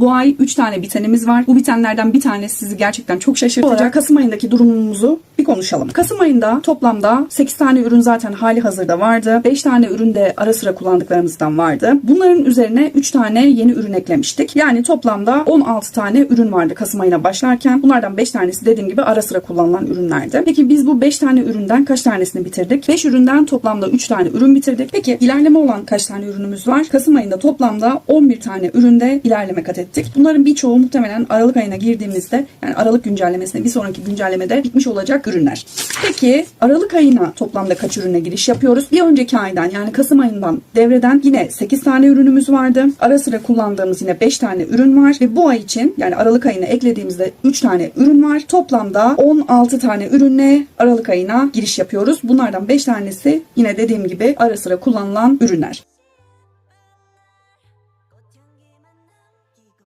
Bu ay 3 tane bitenimiz var. Bu bitenlerden bir tanesi sizi gerçekten çok şaşırtacak. Kasım ayındaki durumumuzu konuşalım. Kasım ayında toplamda 8 tane ürün zaten hali hazırda vardı. 5 tane ürün de ara sıra kullandıklarımızdan vardı. Bunların üzerine 3 tane yeni ürün eklemiştik. Yani toplamda 16 tane ürün vardı Kasım ayına başlarken. Bunlardan 5 tanesi dediğim gibi ara sıra kullanılan ürünlerdi. Peki biz bu 5 tane üründen kaç tanesini bitirdik? 5 üründen toplamda 3 tane ürün bitirdik. Peki ilerleme olan kaç tane ürünümüz var? Kasım ayında toplamda 11 tane üründe ilerleme kat ettik. Bunların birçoğu muhtemelen Aralık ayına girdiğimizde yani Aralık güncellemesine bir sonraki güncellemede bitmiş olacak ürünler. Peki Aralık ayına toplamda kaç ürüne giriş yapıyoruz? Bir önceki aydan yani Kasım ayından devreden yine 8 tane ürünümüz vardı. Ara sıra kullandığımız yine 5 tane ürün var ve bu ay için yani Aralık ayına eklediğimizde 3 tane ürün var. Toplamda 16 tane ürünle Aralık ayına giriş yapıyoruz. Bunlardan 5 tanesi yine dediğim gibi ara sıra kullanılan ürünler.